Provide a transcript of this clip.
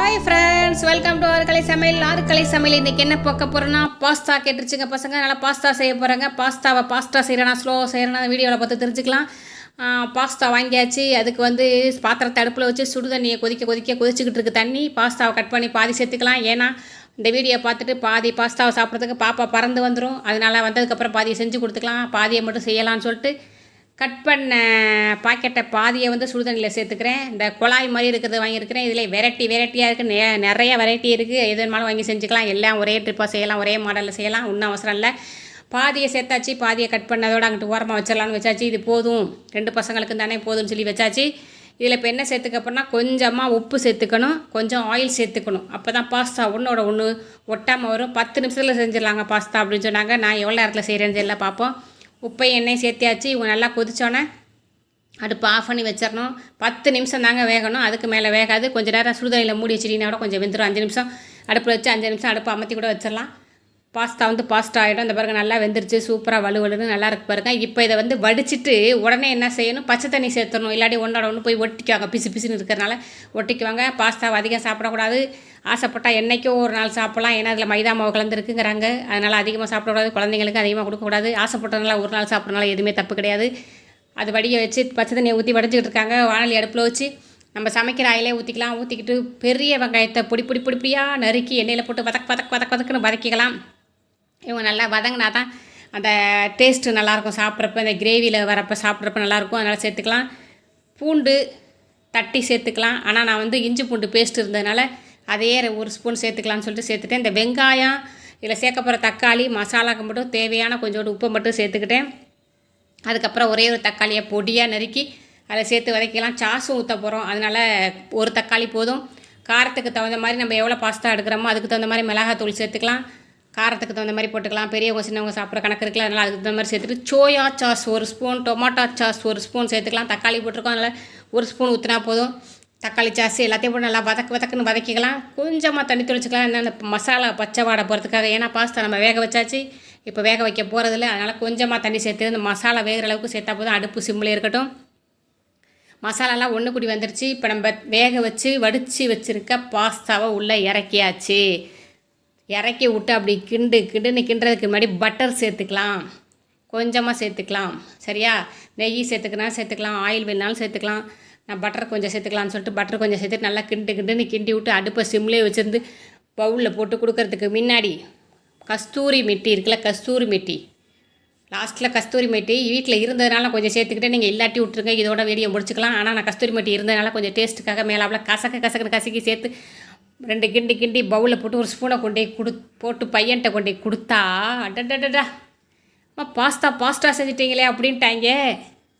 Hi friends welcome to Kalai Samayal. ஆறு கலை சமையல். இன்றைக்கி என்ன பார்க்க போகிறோன்னா பாஸ்தா கேட்டுருச்சுங்க பசங்க. நல்லா பாஸ்தா செய்ய போகிறாங்க பாஸ்தாவை பாஸ்தா செய்கிறேன்னா ஸ்லோ செய்கிறேன்னா வீடியோவில் பார்த்து தெரிஞ்சுக்கலாம். பாஸ்தா வாங்கியாச்சு. அதுக்கு வந்து பாத்திரத்தை அடுப்பில் வச்சு சுடு தண்ணியை கொதிக்க கொதிக்க கொதிச்சுக்கிட்டு இருக்கு தண்ணி. பாஸ்தாவை கட் பண்ணி பாதி சேர்த்துக்கலாம். ஏன்னா இந்த வீடியோ பார்த்துட்டு பாதி பாஸ்தாவை சாப்பிட்றதுக்கு பாப்பா பறந்து வந்துடும் அதனால் வந்ததுக்கப்புறம் பாதியை செஞ்சு கொடுத்துக்கலாம். பாதியை மட்டும் செய்யலாம்னு சொல்லிட்டு கட் பண்ண பாக்கெட்டை பாதியை வந்து சுடுதண்ணியில் சேர்த்துக்கிறேன். இந்த குழாய் மாதிரி இருக்கிறது வாங்கியிருக்கிறேன். இதில் வெரைட்டி வெரைட்டியாக இருக்குது நெ நிறைய வெரைட்டி இருக்குது எது வேணுமாலும் வாங்கி செஞ்சுக்கலாம். எல்லாம் ஒரே ட்ரிப்பாக செய்யலாம். ஒரே மாடலில் செய்யலாம். ஒன்றும் அவசரம் இல்லை. பாதியை சேர்த்தாச்சு. பாதியை கட் பண்ணதோட அங்கிட்டு ஓரமாக வச்சிடலான்னு வச்சாச்சு. இது போதும். ரெண்டு பசங்களுக்கு தானே போதும்னு சொல்லி வச்சாச்சு. இதில் இப்போ என்ன சேர்த்துக்க கொஞ்சமாக உப்பு சேர்த்துக்கணும். கொஞ்சம் ஆயில் சேர்த்துக்கணும். அப்போ தான் பாஸ்தா ஒன்றோட ஒன்று ஒட்டாமல் வரும். பத்து நிமிஷத்தில் செஞ்சிடலாங்க பாஸ்தா அப்படின்னு சொன்னாங்க. நான் எவ்வளோ நேரத்தில் செய்கிறேன்னு தெரியல பார்ப்போம் உப்பையும் எண்ணெயும் சேர்த்தியாச்சு. இவங்க நல்லா கொதித்தோன்னே அடுப்பு ஆஃப் பண்ணி வச்சிடணும் பத்து நிமிஷம் தாங்க வேகணும். அதுக்கு மேலே வேகாது. கொஞ்சம் நேரம் சுடுதண்ணியில் மூடி வச்சிட்டிங்கன்னா கூட கொஞ்சம் வெந்துடும் அஞ்சு நிமிஷம் அடுப்பில் வச்சு அஞ்சு நிமிஷம் அடுப்பு அமர்த்தி கூட வச்சிடலாம் பாஸ்தா வந்து பாஸ்தா ஆகிடும் இந்த பாருங்க நல்லா வெந்துருச்சு. சூப்பராக வலு வலுன்னு நல்லா இருக்கு பாருங்க. இப்போ இதை வந்து வடிச்சிட்டு உடனே என்ன செய்யணும்? பச்சை தண்ணி சேர்த்துடணும். இல்லாட்டி ஒன்றோட ஒன்று போய் ஒட்டிக்குவாங்க. பிசு பிசுன்னு இருக்கிறனால ஒட்டிக்குவாங்க. பாஸ்தாவை அதிகம் சாப்பிடக்கூடாது. ஆசைப்பட்டால் என்றைக்கும் ஒரு நாள் சாப்பிட்லாம். ஏன்னா அதில் மைதா மாவு கலந்துருக்குங்கிறாங்க. அதனால் அதிகமாக சாப்பிடக்கூடாது. குழந்தைங்களுக்கு அதிகமாக கொடுக்கக்கூடாது. ஆசைப்பட்டதுனால ஒரு நாள் சாப்பிட்றதுனால எதுவுமே தப்பு கிடையாது. அது வடிய வச்சு பச்சை தண்ணியை ஊற்றி வடிச்சிக்கிட்டு இருக்காங்க. வானல் அடுப்பில் வச்சு நம்ம சமைக்கிற ஆயிலே ஊற்றிக்கலாம் ஊற்றிக்கிட்டு பெரிய வெங்காயத்தை பொடி பொடி பொடி பொடியாக நறுக்கி எண்ணெயில் போட்டு வதக் வதக் வதக் வதக்குன்னு வதக்கிக்கலாம். இவங்க நல்லா வதங்கினா தான் அந்த டேஸ்ட்டு நல்லாயிருக்கும். சாப்பிட்றப்ப இந்த கிரேவியில் வரப்போ சாப்பிட்றப்ப நல்லாயிருக்கும். அதனால் சேர்த்துக்கலாம். பூண்டு தட்டி சேர்த்துக்கலாம். ஆனால் நான் வந்து இஞ்சி பூண்டு பேஸ்ட் இருந்ததுனால அதையே ஒரு ஸ்பூன் சேர்த்துக்கலாம்னு சொல்லிட்டு சேர்த்துட்டேன். இந்த வெங்காயம் இதில் சேர்க்க போகிற தக்காளி மசாலாக்கு மட்டும் தேவையான கொஞ்சோண்டு உப்பை மட்டும் சேர்த்துக்கிட்டேன். அதுக்கப்புறம் ஒரே ஒரு தக்காளியை பொடியாக நறுக்கி அதை சேர்த்து வதக்கிக்கலாம். சாஸும் ஊற்ற போகிறோம் அதனால் ஒரு தக்காளி போதும். காரத்துக்கு தகுந்த மாதிரி நம்ம எவ்வளோ பாஸ்தா எடுக்கிறோமோ அதுக்கு தகுந்த மாதிரி மிளகாத்தூள் சேர்த்துக்கலாம். காரத்துக்கு தகுந்த மாதிரி போட்டுக்கலாம். பெரியவங்க சின்னவங்க சாப்பிட்ற கணக்கு இருக்குல்ல அதனால் அதுக்கு தகுந்த மாதிரி சேர்த்துட்டு சோயா சாஸ் ஒரு ஸ்பூன் டொமாட்டோ சாஸ் ஒரு ஸ்பூன் சேர்த்துக்கலாம். தக்காளி போட்டிருக்கோம் அதனால் ஒரு ஸ்பூன் ஊற்றினா போதும். தக்காளி சாஸ் எல்லாத்தையும் போட்டு நல்லா வதக்கு வதக்குன்னு வதக்கிக்கலாம். கொஞ்சமாக தண்ணி தொளிச்சிக்கலாம். என்னென்ன மசாலா பச்சை வாடை போகிறதுக்காக ஏன்னா பாஸ்தா நம்ம வேக வச்சாச்சு. இப்போ வேக வைக்க போகிறதில்ல அதனால் கொஞ்சமாக தண்ணி சேர்த்து இந்த மசாலா வேகிற அளவுக்கு சேர்த்தா போதும். அடுப்பு சிம்மில் இருக்கட்டும். மசாலாலாம் ஒன்று கூடி வந்துருச்சு. இப்போ நம்ம வேக வச்சு வடித்து வச்சுருக்க பாஸ்தாவை உள்ளே இறக்கியாச்சு. இறக்கி விட்டு அப்படி கிண்டு கிண்டுன்னு கிண்டுறதுக்கு முன்னாடி பட்டர் சேர்த்துக்கலாம். கொஞ்சமாக சேர்த்துக்கலாம். சரியா? நெய் சேர்த்துக்கினா சேர்த்துக்கலாம். ஆயில் வேணாலும் சேர்த்துக்கலாம். நான் பட்டர் கொஞ்சம் சேர்த்துக்கலாம்னு சொல்லிட்டு பட்டர் கொஞ்சம் சேர்த்துட்டு நல்லா கிண்டு கிண்டுன்னு கிண்டி விட்டு அடுப்பை சிம்லேயே வச்சுருந்து பவுலில் போட்டு கொடுக்கறதுக்கு முன்னாடி கஸ்தூரி மெட்டி இருக்குல்ல கஸ்தூரி மெட்டி லாஸ்ட்டில் கஸ்தூரி மெட்டி வீட்டில் இருந்ததுனால கொஞ்சம் சேர்த்துக்கிட்டே நீங்கள் இல்லாட்டி விட்ருங்க இதோட வீடியோ முடிச்சுக்கலாம். ஆனால் நான் கஸ்தூரி மெட்டி இருந்ததுனால கொஞ்சம் டேஸ்ட்டுக்காக மேலாப்பில் கசக்க கசக்குன்னு கசக்கி சேர்த்து ரெண்டு கிண்டி கிண்டி பவுலில் போட்டு ஒரு ஸ்பூனை கொண்டு போய் கொடு போட்டு பையன்கிட்ட கொண்டு போய் கொடுத்தா அடடடடா. அம்மா பாஸ்தா பாஸ்தா செஞ்சிட்டீங்களே அப்படின்ட்டாங்க.